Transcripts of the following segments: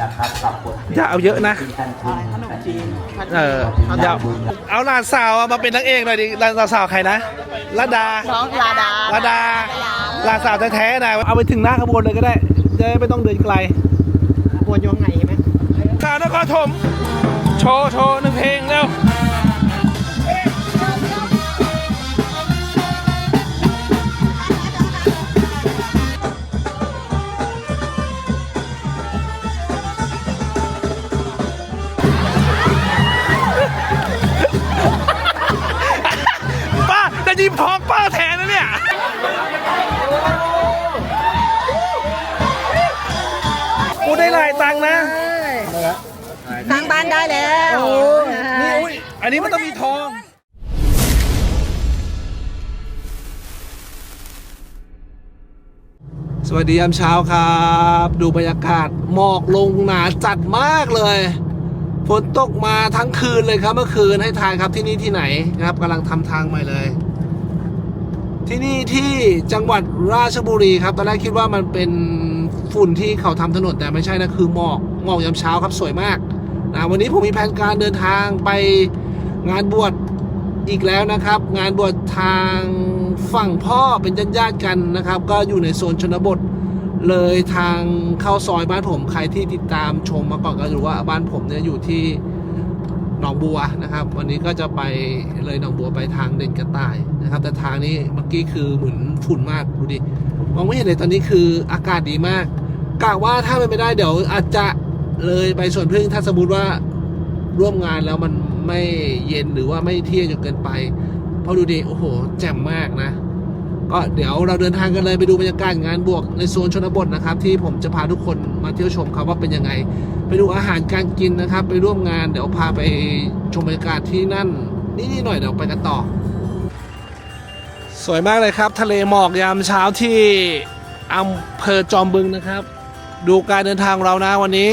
นะครับกับบทเพลงอย่าเอาเยอะนะ ที่ท่านคุ้นขนมจีนผัดเออเดี๋ยวเอาหลานสาวมาเป็นนางเอกหน่อยดิหลานสาวใครนะระดา น้องลาดาระดาหลานสาวแท้ๆนะเอาไปถึงหน้าขบวนเลยก็ได้ จะได้ไม่ต้องเดินไกลบวนยองไงใช่ไหมข่าวนครถม โชว์ โชว์หนึ่งเพลงเร็ว นนี้มันต้องมีทอง สวัสดียามเช้าครับ ดูบรรยากาศหมอกลงหนาจัดมากเลยฝนตกมาทั้งคืนเลยครับเมื่อคืนให้ทายครับที่นี่ที่ไหนนะครับกำลังทำทางใหม่เลย ที่นี่ที่จังหวัดราชบุรีครับตอนแรกคิดว่ามันเป็นฝุ่นที่เขาทำถนนแต่ไม่ใช่นะคือหมอกหมอกยามเช้าครับสวยมากนะวันนี้ผมมีแผนการเดินทางไป งานบวชอีกแล้วนะครับ งานบวชทางฝั่งพ่อเป็นญาติๆกันนะครับ ก็อยู่ในโซนชนบทเลยทางเข้าซอยบ้านผมใครที่ติดตามชมมาก่อนก็รู้ว่าบ้านผมเนี่ยอยู่ที่หนองบัวนะครับ วันนี้ก็จะไปเลยหนองบัวไปทางเด่นกระต่ายนะครับ แต่ทางนี้เมื่อกี้คือเหมือนฝุ่นมากดูดิมองไม่เห็นเลยตอนนี้คืออากาศดีมากกะว่าถ้าเป็นไม่ได้เดี๋ยวอาจจะเลยไปสวนพึ่งถ้าสมมติว่าร่วมงานแล้วมัน ไม่เย็นหรือว่าไม่เที่ยงจนเกินไปเพราะดูดิโอ้โห แจ่มมากนะ ก็เดี๋ยวเราเดินทางกันเลยไปดูบรรยากาศงานบวกในโซนชนบทนะครับ ที่ผมจะพาทุกคนมาเที่ยวชมครับว่าเป็นยังไง ไปดูอาหารการกินนะครับ ไปร่วมงานเดี๋ยวพาไปชมบรรยากาศที่นั่นนี่ๆหน่อยเดี๋ยวไปกันต่อ สวยมากเลยครับ ทะเลหมอกยามเช้าที่อำเภอจอมบึงนะครับ ดูการเดินทางของเรานะวันนี้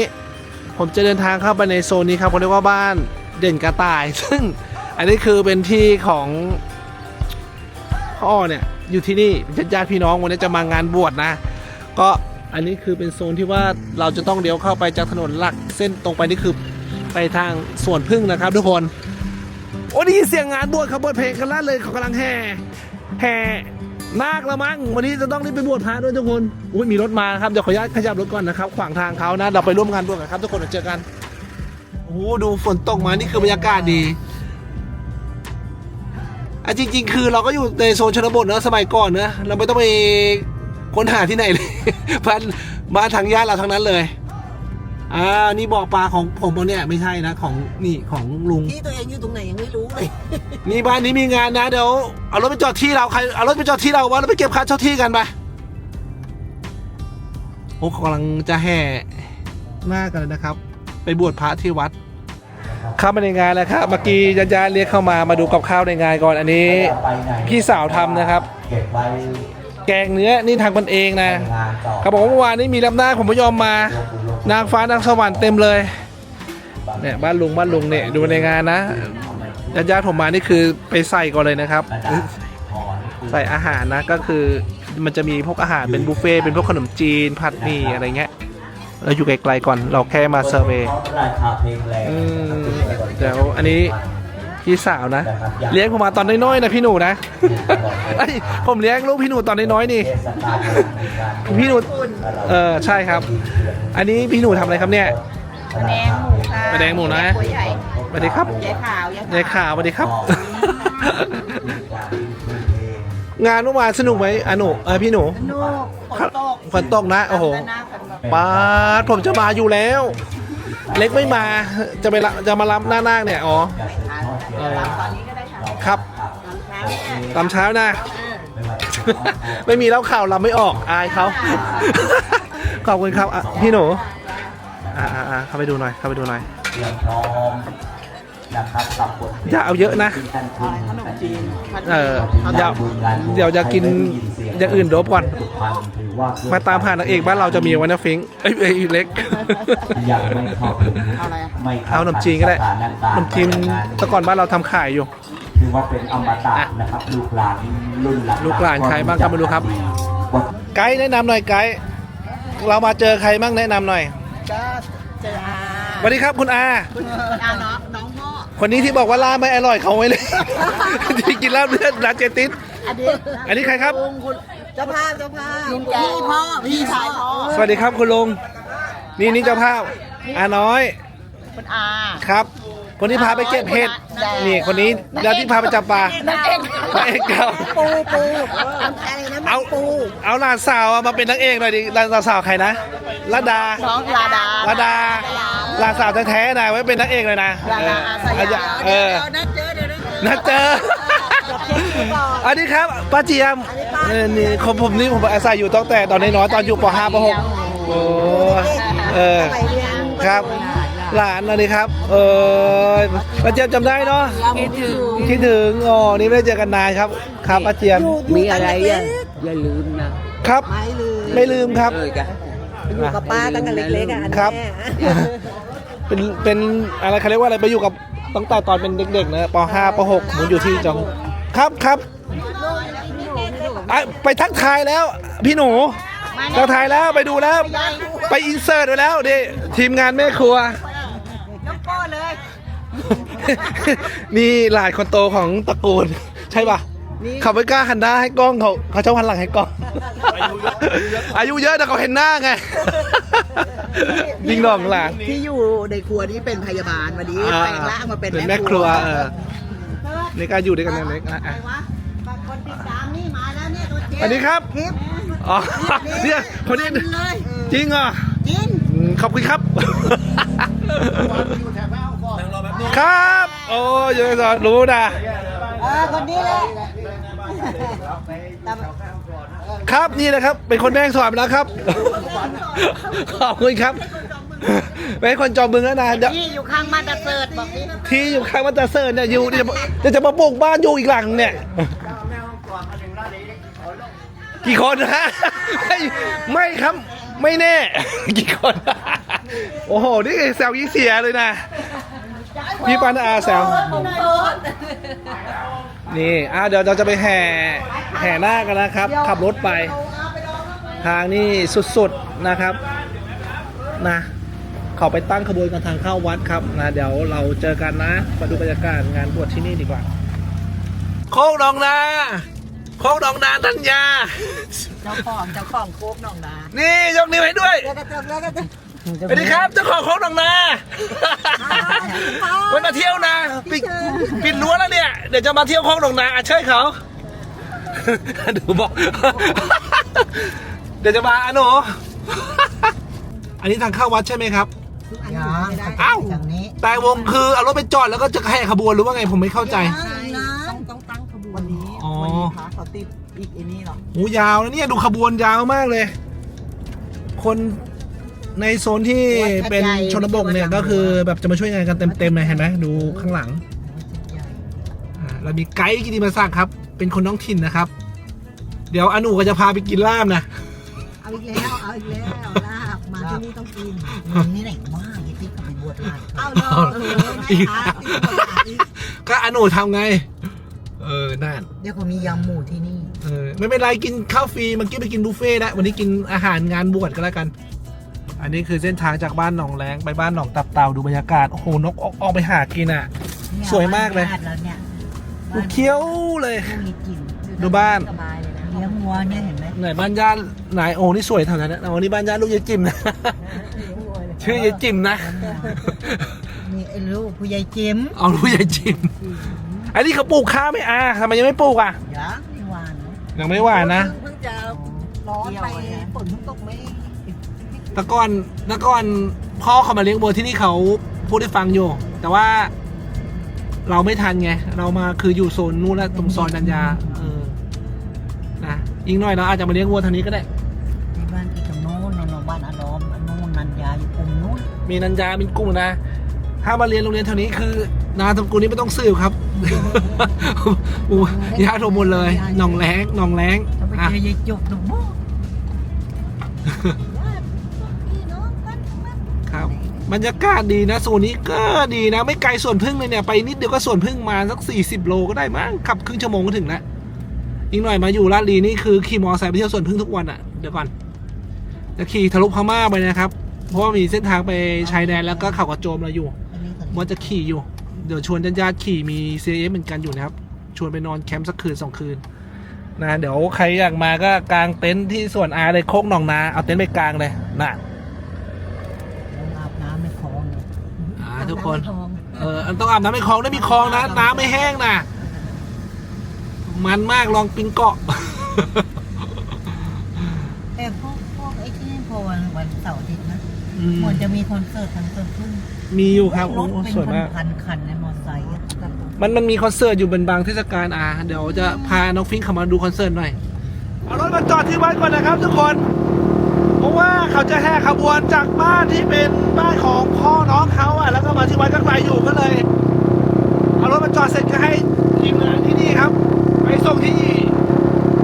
ผมจะเดินทางเข้าไปในโซนนี้ครับเขาเรียกว่าบ้าน เด่นกระต่าย ซึ่งอันนี้คือเป็นที่ของพ่อเนี่ยอยู่ที่นี่เป็นญาติพี่น้องวันนี้จะมางานบวชนะ ก็อันนี้คือเป็นโซนที่ว่าเราจะต้องเลี้ยวเข้าไปจากถนนหลักเส้นตรงไปนี่คือไปทางสวนพึ่งนะครับ ทุกคนโอ้ได้ยินเสียงงานบวชขบวนเพลงกันลั่นเลยเขากำลังแห่แห่นาคละมั้งวันนี้จะต้องรีบไปบวชพระด้วยทุกคนอุ้ยมีรถมาครับเดี๋ยวขออนุญาตขยับรถก่อนนะครับ ขวางทางเขานะ เราไปร่วมงานบวชกันครับทุกคนเจอกัน โอ้โหดูฝนตกมานี่คือบรรยากาศดีอะจริง ๆ คือเราก็อยู่ในโซนชนบทเนอะสมัยก่อนเนอะเราไม่ต้องไปค้นหาที่ไหนเลยบ้านบ้านทางญาติเราทั้งนั้นเลยอ่านี่บ่อปลาของผมเนี่ยไม่ใช่นะของนี่ของลุง ที่ตัวเองอยู่ตรงไหนยังไม่รู้เลย นี่บ้านนี้มีงานนะเดี๋ยวเอารถไปจอดที่เราใครเอารถไปจอดที่เราว่าเราไปเก็บค่าเช่าที่กันไปโอ้กำลังจะแห่หน้ากันเลยนะครับ ไปบวชพระที่วัดเข้ามาในงานแล้วครับเมื่อกี้ญาติๆเรียกเข้ามามาดูกับข้าวในงานก่อนอันนี้ พี่สาวทำนะครับ แกงเนื้อนี่ทางกันเองนะงานต่อเขาบอกว่าเมื่อวานนี้มีรับหน้าผมไม่ยอมมา นางฟ้านางสวรรค์เต็มเลยเนี่ยบ้านลุงบ้านลุงเนี่ยดูในงานนะญาติญาติผมมานี่คือไปใส่ก่อนเลยนะครับ ใส่อาหารนะก็คือมันจะมีพวกอาหารเป็นบุฟเฟ่เป็นพวกขนมจีนผัดหมี่อะไรเงี้ย เราอยู่ไกลๆก่อนเราแค่มาเซอร์เวย์ราคาเพลงแรงอืมเดี๋ยวอันนี้พี่สาวนะ เลี้ยงผมมาตอนน้อยๆนะพี่หนูนะเอ้ยผมเลี้ยงลูกพี่หนูตอนน้อยๆนี่เทศกาลพี่หนูเออใช่ครับ อันนี้พี่หนูทำอะไรครับเนี่ยแดงหมูค่ะแดงหมูนะหัวใหญ่สวัสดีครับยายขาวยายข่าวสวัสดีครับ งานเมื่อวานสนุกไหมอะหนูเออพี่หนูนูกฝนตกฝนตกนะโอ้โหด้านน้าฝนตกป้าดผมจะมาอยู่แล้ว เล็กไม่มาจะไปรับจะมารับหน้านาคเนี่ยอ๋อเออตอนนี้ก็ได้ค่ะครับตอนเช้าเนี่ยตามเช้านะ ไม่มีแล้วข่าวเราไม่ออกอายเขา ขอบคุณครับอะพี่หนูอ่าอ่าเข้าไปดูหน่อยเข้าไปดูหน่อย เตรียมพร้อม นะครับกับบทพลงอย่าเอาเยอะนะ ที่ท่านคุ้นขนมจีนผัดเออข้าวเดี๋ยวเดี๋ยวจะกินอย่างอื่นโดบก่อนถือว่ามาตามหานางเอกบ้านเราจะมีไวันนะฟิงค์เอ้ยเอ้ยเล็ก ยังไม่เข้าถึงเอาอะไรอะ ไม่เอาขนมจีนก็ได้ขนมจีนแต่ก่อนบ้านเราทำขายอยู่ ถือว่าเป็นอมตะนะครับลูกหลานรุ่นหลานลูกหลานใครบ้างครับไม่รู้ครับไกด์แนะนำหน่อยไกด์เรามาเจอใครบ้างแนะนำหน่อยก็เจออาสวัสดีครับคุณอาคุณอาน้องน้องพ่อ คนนี้ที่บอกว่าลาบไม่อร่อยเขาไว้เลย ที่กินลาบเลือดร้านเจติสอันนี้อันนี้ใครครับ ลุงคุณเจ้าภาพเจ้าภาพลุงแกพี่พ่อพี่ชายพ่อสวัสดีครับคุณลุงนี่นี่เจ้าภาพอาน้อยคุณอาครับ คนที่พาไปเก็บเห็ดนี่คนนี้แล้วที่พาไปจับปลานักเอกนางเอกเก่าปูปูอะไรนะเอาปูเอาหลานสาวมาเป็นนางเอกหน่อยดิหลานสาวใครนะระดาน้องลาดาระดา หลานสาวแท้ๆนะไว้เป็นนางเอกเลยนะลาดาอาสยามเออนัดเจอเดี๋ยวนัดเจอ อันนี้ครับป้าเจียมเออนี่ของผมนี่ผมอาศัยอยู่ตั้งแต่ตอนน้อยๆตอนอยู่ป .5 ป .6 โอ้เออครับ หลานนะนี่ครับ เออป้าเจียมจำได้เนาะคิดถึงคิดถึงอ๋อนี่ไม่ได้เจอกันนานครับ ครับป้าเจียมมีอะไรอะอย่าลืมนะครับ ไม่ลืมไม่ลืมครับเออจ้ะอยู่กับป้าตั้งแต่เล็กๆอะอันครับแม่ เป็นเป็นอะไรเขาเรียกว่าอะไรไปอยู่กับตั้งแต่ตอนเป็นเด็กๆนะป .5 ป .6 ผมอยู่ที่จองครับครับอะไปทักทายแล้ว พี่หนูทักทายแล้วไปดูแล้ว ไปอินเสิร์ตไปแล้วดิทีมงานแม่ครัว ยกโป้เลย นี่หลานคนโตของตระกูล ใช่ปะเขาไม่กล้าหันหน้าให้กล้องเขาเขาชอบหันหลังให้กล้อง อายุเยอะแต่เขาเห็นหน้าไง ยิงดองหลาน ที่อยู่ในครัวนี้เป็นพยาบาลวันนี้อ่าแปลงร่างมาเป็นแม่ครัวเออในการอยู่ด้วยกันเล็กๆนะอะวะบางคนติดตามนี่มาแล้วเนี่ยตัวเจ๊สวัสดีครับคลิปอ๋อเนี่ยคนนี้เลยจริงเหรอกินอืมขอบคุณครับครับ โอ้ยยังสอนรู้นะเออคนนี้แหละ ครับนี่นะครับ เป็นคนแม่งสอนไปแล้วครับ ขอบคุณครับเป็นคนจอมบึงแล้วนะเดี๋ยวนี่อยู่ข้างมาตาเสิร์ตบอกนี่ที่อยู่ข้างวัดตาเซิร์นเนี่ยอยู่เดี๋ยวเดี๋ยวจะมาปลูกบ้านอยู่อีกหลังเนี่ยกี่คนฮะไม่ไม่ครับ ไม่แน่ กี่คน โอ้โห นี่แซวยิ่งเสียเลยนะพี่ปันอาแซว นี่อะเดี๋ยวเราจะไปแห่แห่หน้ากันนะครับ ขับรถไป ทางนี่สุดๆนะครับนะเขาไปตั้งขบวนกันทางเข้าวัดครับนะเดี๋ยวเราเจอกันนะมาดูบรรยากาศงานบวชที่นี่ดีกว่า โคกดองนาโคกดองนาธัญญาเจ้าของเจ้าของโคกหนองนานี่ยกนิ้วให้ด้วย เดี๋ยวก็เจอแล้วก็เจอ สวัสดีครับเจ้าของโคกดองนาวันมาเที่ยวนะปิดปิดรั้วแล้วเนี่ย เดี๋ยวจะมาเที่ยวโคกดองนาอะเชิญเขาดูบอกเดี๋ยวจะมาอะหนูอันนี้ทางเข้าวัดใช่ไหมครับยังอ้าวอย่างนี้แต่วงคือเอารถไปจอดแล้วก็จะแห่ขบวนหรือว่าไงผมไม่เข้าใจต้องต้องตั้งขบวนวันนี้อ๋อวันนี้พระเขาติดอีกไอ้นี่หรอหูยาวนะเนี่ยดูขบวนยาวมากเลย คน ในโซนที่เป็นชนบทเนี่ยก็คือแบบจะมาช่วยงานกันเต็มๆเลยเห็นไหมดูข้างหลังอ่าเรามีไกด์กิติมศักดิ์ครับ เป็นคนท้องถิ่นนะครับ เดี๋ยวอนุก็จะพาไปกินลาบนะเอาอีกแล้ว เอาอีกแล้วลาบมาที่นี่ต้องกินนี่ไหนว่ายี่ติ๊กเขาไปบวชลาบเอาเลยเออไม่ค้าติ๊กบวชลาบอีกก็อนุทำไง เออนั่นเดี๋ยวเขามียำหมูที่นี่ เออไม่เป็นไรกินข้าวฟรีเมื่อกี้ไปกินบุฟเฟ่ต์แล้ววันนี้กินอาหารงานบวชก็แล้วกัน อันนี้คือเส้นทางจากบ้านหนองแรงไปบ้านหนองตับเต่าดูบรรยากาศ โอ้โห นกออกออกไปหากินอะ สวยมากเลยแล้วเนี่ยดูเคี้ยวเลยมีกลิ่นดูบ้าน สบายเลยนะเลี้ยงวัวเนี่ยเห็นไหมไหนบ้านญาติไหนโอ้นี่สวยเท่านั้นนะอ๋อนี่บ้านญาติลูกยายจิมนะ ชื่อยายจิมนะ มีไอ้ลูกผู้ใหญ่เจมเอาลูกยายจิมอันนี้เขาปลูกข้าวไหม่อาทำไมยังไม่ปลูกอะ ยังไม่หวานนะยังไม่หวานนะ เพิ่งจะร้อนไปฝนเพิ่งตกไม่แตะก้อนแตะก้อนพ่อเขามาเลี้ยงวัวที่นี่เขาพูดให้ฟังอยู่ แต่ว่าเราไม่ทันไง เรามาคืออยู่โซนนู้นแล้วตรงซอยดัญญาเออ นะอีกหน่อยเราอาจจะมาเลี้ยงวัวทางนี้ก็ได้ที่บ้านอีกตรงโน้นนนบ้านอารอมอันโน้นนันยาอยู่ตรงโน้นมีนันยาเป็นกุ้งนะ ถ้ามาเรียนโรงเรียนแถวนี้คือ นาตำกุลนี้ไม่ต้องสืบครับอู้ยาโทรหมดเลยหนองแรงหนองแรงถ้าไปอะเจอยายจุกตรงโน้นครั บรรยากาศดีนะโซนนี้ก็ดีนะ ไม่ไกลสวนพึ่งเลยเนี่ยไปนิดเดียวก็สวนพึ่งมาสักสี่สิบโลก็ได้มั้งขับครึ่งชั่วโมงก็ถึงแล้วอีกหน่อยมาอยู่ลาดลีนี่คือขี่มอเตอร์ไซค์ไปเที่ยวสวนพึ่งทุกวันอะเดี๋ยวก่อนจะขี่ทะลุพม่าไปนะครับ เพราะว่ามีเส้นทางไปชายแดนแล้วก็เขากระโจมเราอยู่อันจะขี่อยู่ เดี๋ยวชวนญาติๆขี่มี c ซเหมือนกันอยู่นะครับ ชวนไปนอนแคมป์สักคืนสองคืนนะเดี๋ยวใครอยากมาก็กางเต็นท์ที่ส่วนอาเลยโคกหนองนา เอาเต็นท์ไปกางเลยนะ ลงอาบน้ำในคลองเลย อ่า ทุกคนอาบำใลองเอออันต้องอาบน้ำในคลองได้มีคลองนะ น้ำไม่แห้งนะมันมากลองปิงเกาะแต่พวกพวกไอ้ที่นี่พอวันวันเสาร์อาทิตย์นะอืมเหมือนจะมีคอนเสิร์ตทางเกินครึ่งมีอยู่ครับรโอ้ถเป็นสวยมากพันๆคันในมอเตอร์ไซค์อะมันมันมีคอนเสิร์ตอยู่เป็นบางเทศกาลอะเดี๋ยวจะพาน้องฟิงค์เข้ามาดูคอนเสิร์ตหน่อยเอารถมาจอดที่วัดก่อนนะครับทุกคน เพราะว่าเขาจะแห่ขบวนจากบ้านที่เป็นบ้านของพ่อน้องเขาอะแล้วก็มาที่วัดก็ไกลอยู่ก็เลยเอารถมาจอดเสร็จก็ให้ทีมงานที่นี่ครับ ไปส่งที่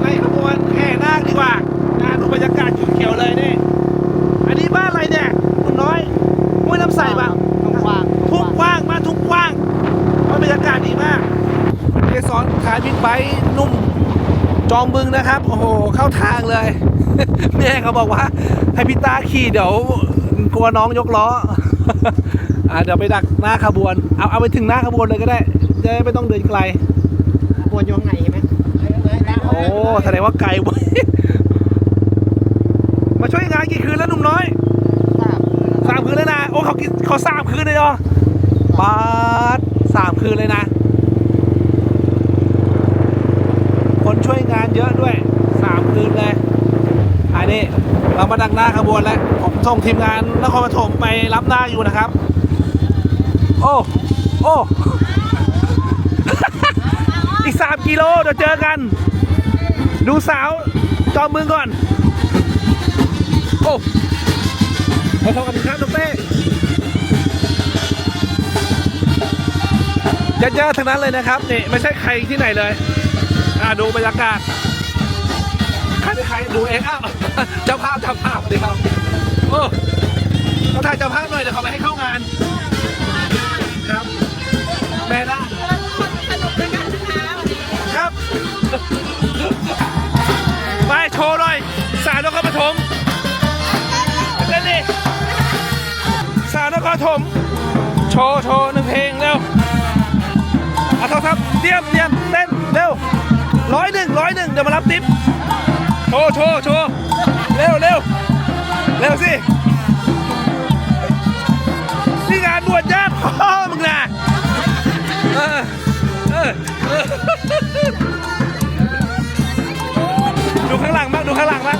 ในขบวนแห่นาคดีกว่านะดูบรรยากาศเขียวๆเลยนี่อันนี้บ้านอะไรเนี่ยคุณน้อยห้วยน้ำใสปะทุ่งกว้างทุ่งกว้างบ้านทุ่งกว้างบรรยากาศดีมากเกสรขายบิ๊กไบค์นุ่มจอมบึงนะครับ โอ้โห เข้าทางเลย แม่เขาบอกว่า ให้พี่ตาขี่เดี๋ยวกลัวน้องยกล้ออ่าเดี๋ยวไปดักหน้าขบวน เอาเอาไปถึงหน้าขบวนเลยก็ได้ จะได้ไม่ต้องเดินไกลปวดอยู่ข้างในใช่ไหมโอ้แสดงว่าไกลเว้ยมาช่วยงานกี่คืนแล้วหนุ่มน้อยสามคืนเลยนะ โอ้เขากินเขาสามคืนเลยเหรอปาดสามคืนเลยนะ คนช่วยงานเยอะด้วยสามคืนเลย อันนี้เรามาดักหน้าขบวนแล้วผมส่งทีมงานนครปฐมไปรับหน้าอยู่นะครับ โอ้โอ้อีกสามกิโลเดี๋ยวเจอกัน ดูสาวจอมมือก่อน โอ้ขอขอบคุณครับดรเต้ญาติๆทั้งนั้นเลยนะครับนี่ไม่ใช่ใครที่ไหนเลย อ่าดูบรรยากาศใครเป็นใครดูเองอ้าว เจ้าภาพเจ้าภาพดีครับโอ้เขาถ่ายเจ้าภาพหน่อยเดี๋ยวเขาไปให้เข้างาน ครับ แม่ละครับ ไปโชว์หน่อย สาวนครปฐมเล่นดิสาวนครปฐมโชว์โชว์หนึ่งเพลงเร็วอาโทรศัพเตรียมเตรียมเต้นเร็วร้อยหนึ่งร้อยหนึ่งเดี๋ยวมารับติ๊บ ว์โชว์โชว์เร็วเร็วเร็วสินี่งานบวชญาติพ่อมึงนะเออเออเออดูข้างหลังบ้างดูข้างหลังบ้าง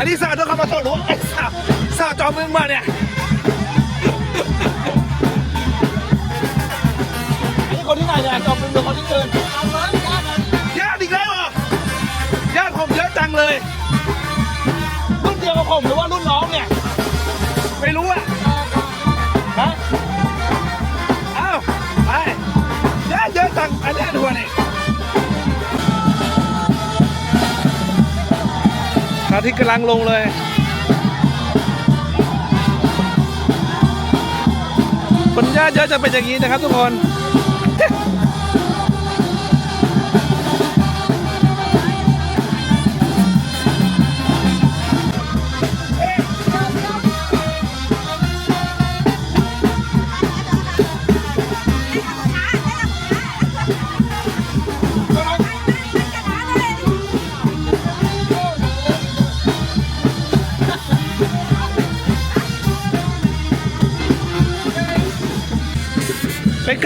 อันนี้สาวนครปฐมหรือว่าไอ้สาวสาวจอมเมืองมาเนี่ยอันนี้คนที่ไหนเนี่ยจอมเมืองหรือคนที่เกินญาติอีกแล้วเหรอญาติผมเยอะจังเลยรุ่นเดียวกับผมหรือว่ารุ่นน้องเนี่ยไม่รู้อะฮะอ้าวไปเยอะเยอะจังอันนี้ดูนี่ อาทิตย์กำลังลงเลยคนญาติเยอะจะเป็นอย่างนี้นะครับทุกคน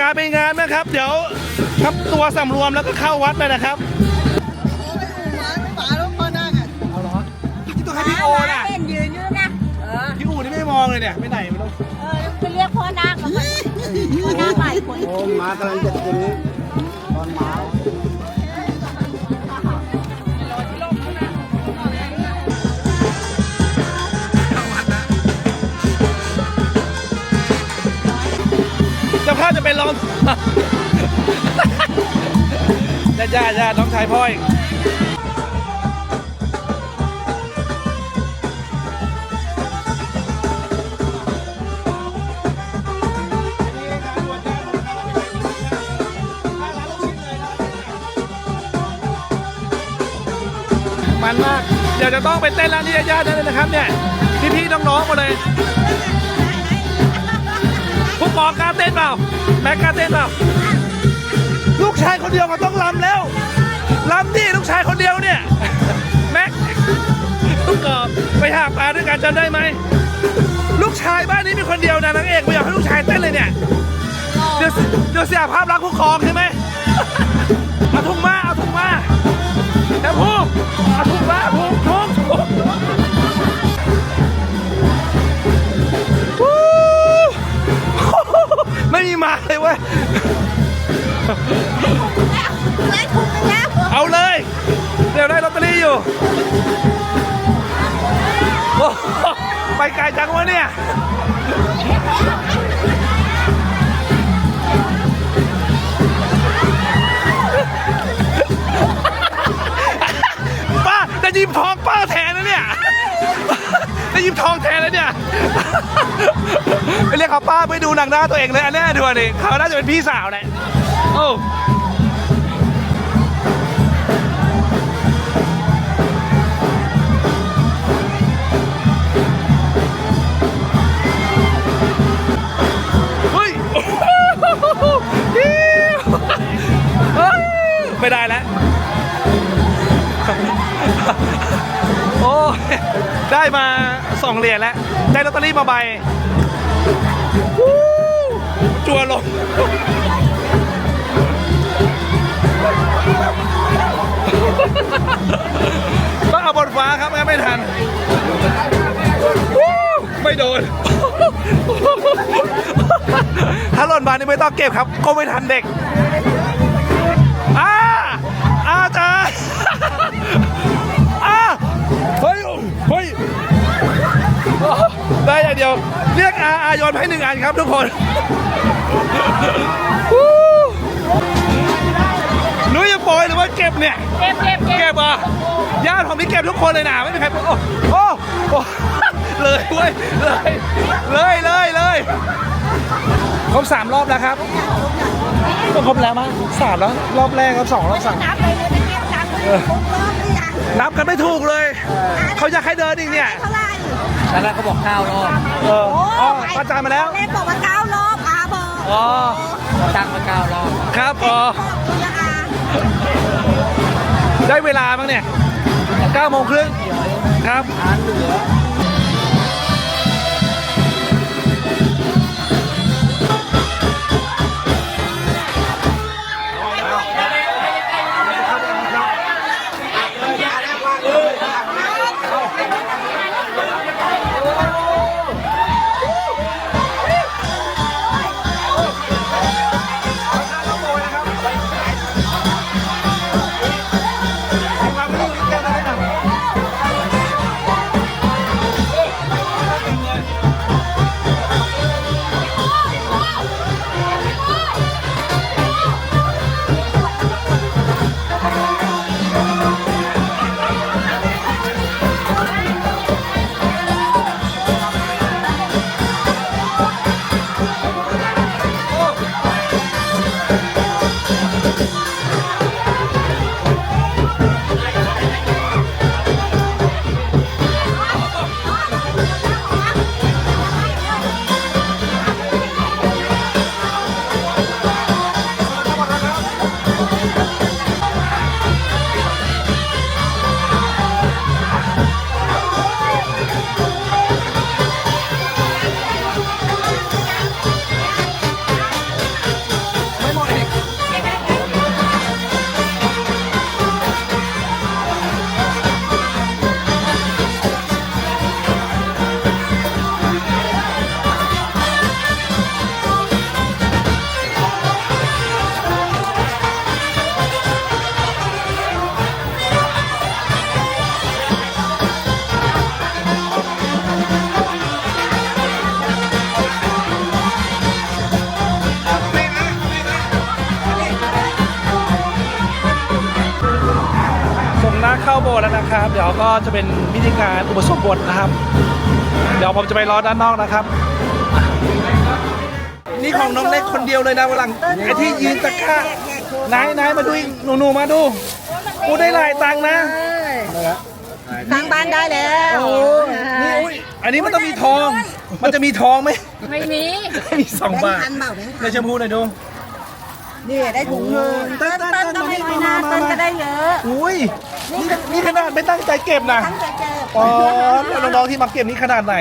การเป็นงานนะครับ เดี๋ยวครับตัวสำรวมแล้วก็เข้าวัดเลยนะครับหมาลูกพ่อนั่งอะเอาเหรอที่ต้องให้พี่โอน่ะเล่นยืนอยู่นะเออพี่อูนี่ไม่มองเลยเนี่ยไม่ไหนไม่ต้องเออไปเรียกพ่อนาคมาพ่อนาคหลายคน โอ้มากำลังจะถึงตอนหมา พ่อจะเป็นลมจ้าจ้าจ้าน้องชายพ่ออีกมันมาก เดี๋ยวจะต้องไปเต้นร้านที่ญาติๆนั่เลยนะครับเนี่ย พี่ๆน้องๆมาเลย ผู้กองกล้าเต้นเปล่าแม็กกล้าเต้นเปล่าลูกชายคนเดียวก็ต้องลำแล้วลำดิลูกชายคนเดียวเนี่ยแม็กลูกกอบไปหาปลาด้วยกันจำได้ไหมลูกชายบ้านนี้มีคนเดียวนะนางเอกไม่อยากให้ลูกชายเต้นเลยเนี่ยเดี๋ยวเดี๋ยวเสียภาพลักษณ์ผู้กองใช่ไหมเอาถุงมาเอาถุงมาแต่พูกเอาถุงมาพู ไม่มีมาเลยเว้ย ได้ถูกแล้วเอาเลย เดี๋ยวได้ลอตเตอรี่อยู่โอ้โหไปไกลจังวะเนี่ย ป้าจะหยิบทองป้าแทน นะเนี่ยจะหยิบทองแทนแล้วเนี่ย ไปเรียกเขาป้าไปดูหนังหน้าตัวเองเลยอันแน่ดูอันนี้เขาน่าจะเป็นพี่สาวแหละโอ้ยไม่ได้แล้ว โอ้ได้มาสองเหรียญแล้ว ได้ลอตเตอรี่มาใบวู้จัวลงต้องเอาบนฟ้าครับไม่ทัน ไม่โดน ถ้าหล่นมานี่ไม่ต้องเก็บครับ ก็ไม่ทันเด็ก ได้อย่างเดียว เรียกอาอายอนให้หนึ่งอันครับทุกคนวู้นุ้ยจะปล่อยหรือว่าเก็บเนี่ยเก็บเก็บเก็บเก็บอะญาติผมนี่เก็บทุกคนเลยนะไม่มีใครโอ้โอ้โอ้เลยเว้ยเลยเลยเลยเลยครบสามรอบแล้วครับก็ครบแล้วมั้งสามแล้วรอบแรกครับสองรอบสามนับเลยเลยเก็บนับเลยครบรอบหรือยัง นับกันไม่ถูกเลย เขาอยากให้เดินอีกเนี่ย เท่าไหร่แล้วแรกเขาบอกเก้ารอบเอออ๋อป้าจานมาแล้ว เล่นบอกว่าเก้ารอบอาบอกอ๋อตั้งมาเก้ารอบครับอ๋อบอกยังอา ได้เวลาบ้างเนี่ย9โมงครึ่งครับส่ จะเป็นพิธีการอุปสมบทนะครับ เดี๋ยวผมจะไปรอด้านนอกนะครับ นี่ของน้องเล็กคนเดียวเลยนะวันหลังไอ้ที่ยืนตะกร้านายนายมาดูอีกหนูหนูๆมาดู กูได้หลายตังค์นะสร้างบ้านได้แล้วโอ้ยนี่อุ้ยอันนี้มันต้องมีทอง มันจะมีทองไหมไม่มี มีสองแบงบาค์ทพันเปล่าแบงค์ในพันแชมพูหน่อยดู นี่ได้ถุงเงินเต้นเต้นก็ไม่น้อยนะเต้นก็ได้เยอะอุ้ยนี่นี่ขนาดไม่ตั้งใจเก็บนะตั้งใจเจออ๋อแล้วน้องๆที่มาเก็บนี่ขนาดไหน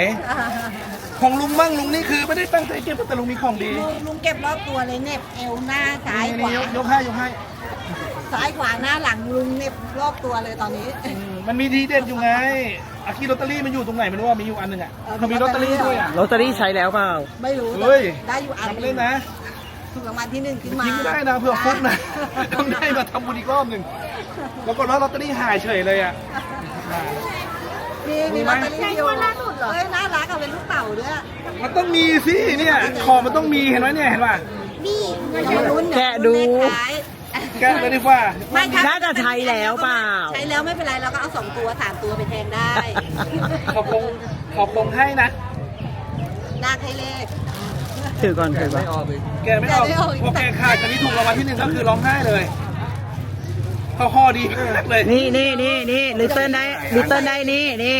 ของลุงมั่งลุงนี่คือไม่ได้ตั้งใจเก็บแต่ลุงมีของดี ลุงลุงเก็บรอบตัวเลยเน็บเอวหน้าซ้ายขนี่วายกยกให้ยกให้ซ้ายขวาหน้าหลังลุงเน็บรอบตัวเลยตอนนี้อืมมันมีทีเด็ดอยู่ไงอาคีลอตเตอรี่มันอยู่ตรงไหนไม่รู้ว่ามีอยู่อันหนึ่งอะเออเขามีลอตเตอรี่ด้วยอะลอตเตอรี่ใช้แล้วเปล่า ไม่รู้เฮ้ยได้อยู่อันทำเล่นนะ ถูกรางวัลที่หนึ่งขึ้นมาทิ้งไม่ได้นะเผื่อฟุกนะต้องได้มาทำบุญอีกรอบหนึ่งแล้วก็ว่าลอตเตอรี่หายเฉยเลยอะ มีมีลอตเตอรี่อยู่เฮ้ยน่ารักเอาเป็นลูกเต่าด้วยมันต้องมีสิเนี่ยของมันต้องมีเห็นไหมเนี่ยเห็นป่ะนี่อย่าลุ้นแกะดูเลขท้ายแกะเลยดีกว่าไม่ครับน่าจะใช้แล้วเปล่า ใช้แล้วไม่เป็นไรเราก็เอาสองตัวสามตัวไปแทงได้เขาคงเขาคงให้นะนาคให้เลข ถือก่อนถือก่อนแกไม่ออกแกไม่ออกพอแกขาดจากนี้ถูกรางวัลที่หนึ่งก็คือร้องไห้เลยเขาห่อดีมากเลยนี่นี่นี่นี่ลิตเติ้ลได้ลิตเติ้ลได้นี่นี่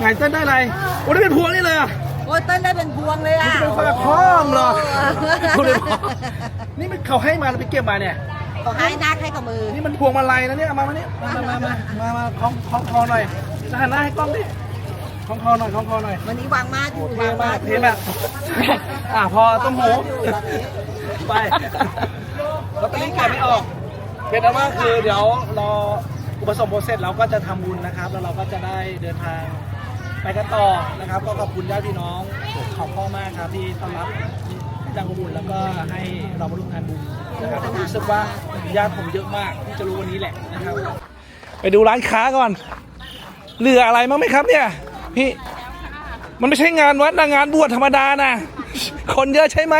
ไงเต้นได้อะไรโอ้ได้เป็นพวงนี่เลยเหรอะโอ้ยเต้นได้เป็นพวงเลยอะเป็นคนละข้อมเหรอคุณเลยบอกนี่มันเขาให้มาแล้วไปเก็บมาเนี่ยขอให้นาคให้กับมือนี่มันพวงมาลัยนะเนี่ยเอามามาเนี่ยมามามามามาคล้องคล้องคอหน่อยหันหน้าให้กล้องดิ คล้องคอหน่อยคล้องคอหน่อยวันนี้วางมาดอยู่เทวางมามากดเทมากอะพอต้มหูไปลอตเตอรี่แกะไม่ออกเป็นอันว่าคือเดี๋ยวรออุปสมบทเสร็จเราก็จะทำบุญนะครับ แล้วเราก็จะได้เดินทางไปกันต่อนะครับ ก็ขอบคุณญาติพี่น้องของพ่อมากครับที่ต้อนรับจังบุญแล้วก็ให้เรามาร่วมงานบุญนะครับรู้สึกว่าญาติผมเยอะมากที่จะรู้วันนี้แหละนะครับ ไปดูร้านค้าก่อน เหลืออะไรมั้งไหมครับเนี่ย พี่ มันไม่ใช่งานวัดนะงานบวชธรรมดานะ คนเยอะใช่ไหม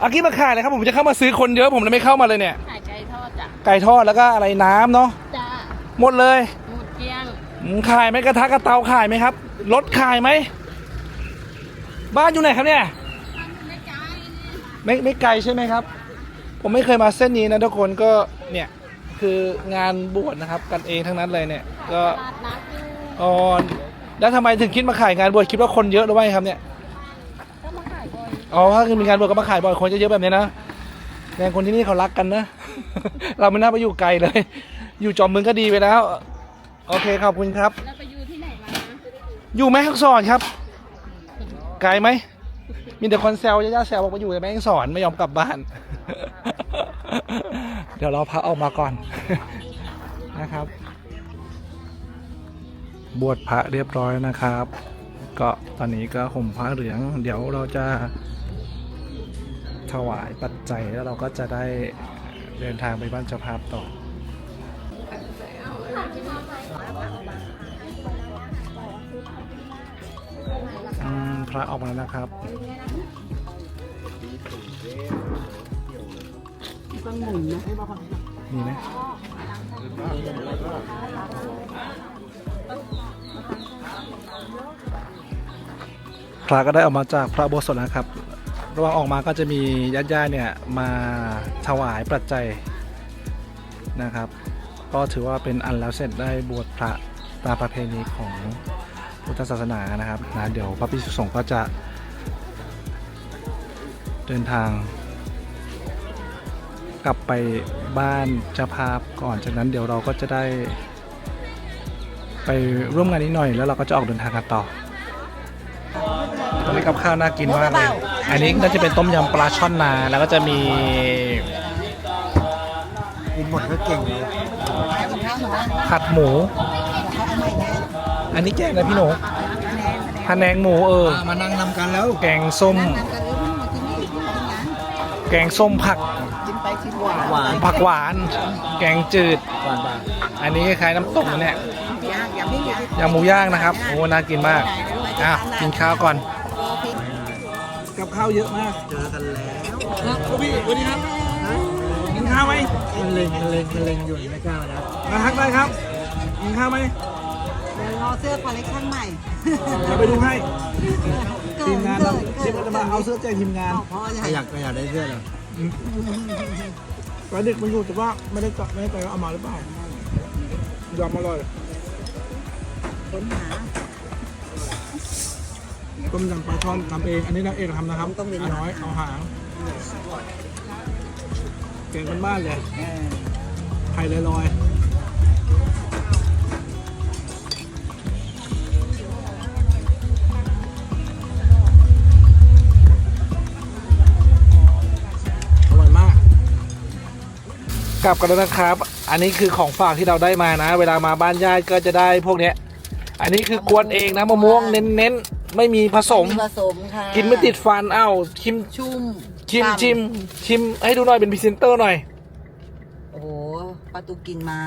อากี้มาขายเลยครับผมจะเข้ามาซื้อคนเยอะผมเลยไม่เข้ามาเลยเนี่ย ขายไก่ทอดจ้ะ ไก่ทอดแล้วก็อะไรน้ำเนาะ จ้าหมดเลยหมูเกี๊ยงอืมขายไหมกระทะกระเตาขายไหมครับ รถขายไหม บ้านอยู่ไหนครับเนี่ย ไม่ไม่ไกลใช่ไหมครับ ผมไม่เคยมาเส้นนี้นะทุกคนก็เนี่ยคืองานบวชนะครับ กันเองทั้งนั้นเลยเนี่ย ก็ตลาดนัดอยู่ อ๋อแล้วทำไมถึงคิดมาขายงานบวชคิดว่าคนเยอะหรือว่าไงครับเนี่ยก็มาขายบ่อยอ๋อถ้าคือมีงานบวชก็มาขายบ่อยคนจะเยอะแบบนี้นะแรงคนที่นี่เขารักกันนะ เราไม่น่าไปอยู่ไกลเลย อยู่จอมมึงก็ดีไปแล้ว โอเคขอบคุณครับ แล้วไปอยู่ที่ไหนมาอยู่แม่ฮ่องสอนครับ ไกลไหม มีแต่คนแซวย่าๆแซวบอกว่าอยู่แต่แม่ฮ่องสอนไม่ยอมกลับบ้าน เดี๋ยวเราพระออกมาก่อน นะครับ บวชพระเรียบร้อยนะครับ ก็ตอนนี้ก็ห่มผ้าเหลือง เดี๋ยวเราจะถวายปัจจัยแล้วเราก็จะได้เดินทางไปบ้านเจ้าภาพต่อพระออกมาแล้วนะครับมีไหม ระก็ได้ออกมาจากพระโบสถนะครับ ระหว่างออกมาก็จะมีญาติๆเนี่ยมาถวายปัจจัยนะครับ ก็ถือว่าเป็นอันแล้วเสร็จได้บวชพระตามประเพณีของพุทธศาสนานะครับนะเดี๋ยวพระภิกษุสงฆ์ก็จะเดินทาง กลับไปบ้านเจ้าภาพก่อนจากนั้นเดี๋ยวเราก็จะได้ ไปร่วมงานนี้หน่อยแล้วเราก็จะออกเดินทางกันต่อ อนนี้กับข้าวน่ากินมากเลย อันนี้ก็จะเป็นต้มยำปลาช่อนนา แล้วก็จะมีกินหมดก็เก่งเลยผัดหมู อันนี้แกงอะไรพี่หนูพะแนงหมูเออ มานั่งนำกันแล้ว แกงส้ม แกงส้มผักกินไปกินหวานหวานผักหวาน แกงจืดหวานบางอันนี้คล้ายๆน้ำตกนะเนี่ยย่างอย่าพิ่งยำหมูย่างนะครับ โอ้ น่ากินมากอะกินข้าวก่อน กับข้าวเยอะมากเจอกันแล้วครับพี่สวัสดีครับกินข้าวไหมมันเล็งมันเล็งมันเล็งอยู่ไม่กล้านะมาทักได้ครับกินข้าวไหมเดี๋ยวรอเสื้อคอลเลคชั่นใหม่เดี๋ยวไปดูให้เกิทีมงานเราเกิทีมเราจะมาเอาเสื้อแจกทีมงานพ่อใหญ่ใครอยากใครอยากได้เสื้อเหรอปลาดึกมันอยู่แต่ว่าไม่ได้กลับไม่ได้ไปว่าเอามาหรือเปล่ายำอร่อยค้นหา ต้มยำปลาช่อนทำเอง อันนี้นางเอกทำนะครับต้องเป็นอาน้อย เอาหางเก่งกันบ้านเลยไข่ลอยๆอร่อยมาก กลับกันแล้วนะครับ อันนี้คือของฝากที่เราได้มานะ เวลามาบ้านญาติก็จะได้พวกเนี้ย อันนี้คือกวนเองนะมะม่วงเน้นๆ ไม่มีผสมมีผสมค่ะกินไม่ติดฟันเอ้าชิมชุ่มชิมฉ่ำชิมชิมให้ดูหน่อยเป็นพรีเซนเตอร์หน่อยโอ้โหปลาตูกินมา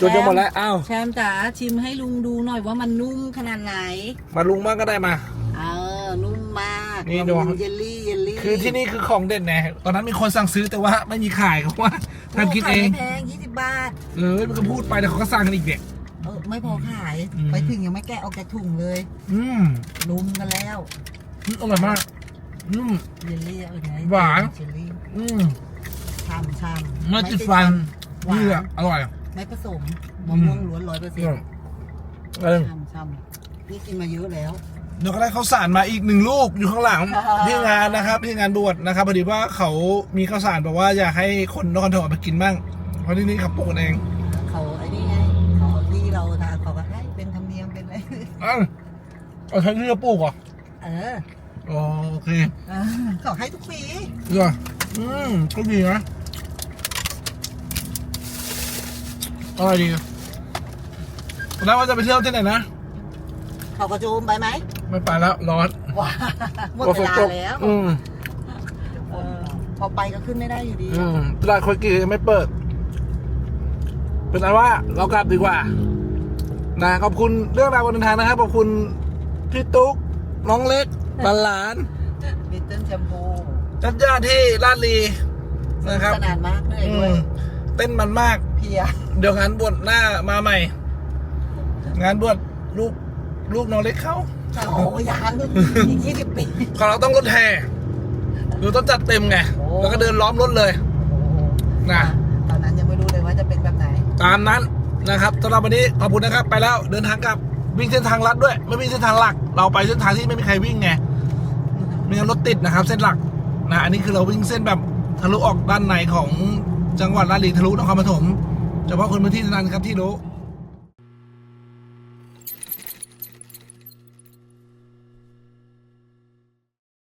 จนจะหมดแล้วอ้าวแชมป์จ๋าชิมให้ลุงดูหน่อยว่ามันนุ่มขนาดไหน มาลุงมากก็ได้มา เออ นุ่มมากนี่ดูละมุเยลลี่เยลลี่คือที่นี่คือของเด่นไงตอนนั้นมีคนสั่งซื้อแต่ว่าไม่มีขายเขาว่าทำกินเอง โขายไม่แพง20บาท เออมันก็พูดไปแต่เขาก็สั่งกันอีกเนี่ยเออ ไม่พอขายอืม ไปถึงยังไม่แกะออกจากถุงเลยอืมลุมกันแล้วอืมอร่อยมากอืม เยลลี่เออไงหวาน เยลลี่อืมช่ำช่ำไม่ติดฟันหวานี่นอะอร่อย ไม่ผสมมะม่วงล้วนร้อยเปอร์เซ็นอืมต์เออช่ำช่ำนี่กินมาเยอะแล้ว เดี๋ยวก็ได้ข้าวสารมาอีกหนึ่งลูกอยู่ข้างหลังที่งานนะครับที่งานบวชนะครับพอดีว่าเขามีข้าวสารบอกว่าอยากให้คนนครถมเอาไปกินบ้างเพราะที่นี่เขาปลูกกันเอง อ้าวเอาใช้ที่จะปลูกเหรอเอออ๋อโอเคอ่าเขาให้ทุกปีเดี๋ยวอืมก็ดีนะอร่อยดีแล้วว่าจะไปเที่ยวที่ไหนนะ เขากระจูมไปไหมไม่ไปแล้วร้อนว้าหมดกลัวเวฝนลาตกแล้วอืมเออพอไปก็ขึ้นไม่ได้อยู่ดีอืมตลาดคอยกียังไม่เปิด เป็นอันว่าเรากลับดีกว่า นะขอบคุณเรื่องราวบนเดินทางนะครับขอบคุณพี่ตุ๊กน้องเล็กหลานลิตเติ้ลแชมพูๆญาติญาติๆที่ลาดลีนะครับสนานมากเหนื่อยอืด้วยมเต้นมันมาก เพลียเดี๋ยวงานบวชหน้ามาใหม่ งานบวชลูกลูกน้องเล็กเขาโอ้ยังอีกยี่สิบปี ของเราต้องรถแห่หรือต้องจัดเต็มไง โอ้ แล้วก็เดินล้อมรถเลย โอ้โหนะ ตอนนั้นยังไม่รู้เลยว่าจะเป็นแบบไหนตามนั้น นะครับสำหรับวันนี้ขอบคุณนะครับ ไปแล้วเดินทางกลับวิ่งเส้นทางลัดด้วย ไม่วิ่งเส้นทางหลัก เราไปเส้นทางที่ไม่มีใครวิ่งไงไม่งั้นรถติดนะครับ เส้นหลักนะอันนี้คือเราวิ่งเส้นแบบทะลุออกด้านในของจังหวัดราชบุรีทะลุนครปฐมเฉพาะคนพื้นที่นั้นครับที่รู้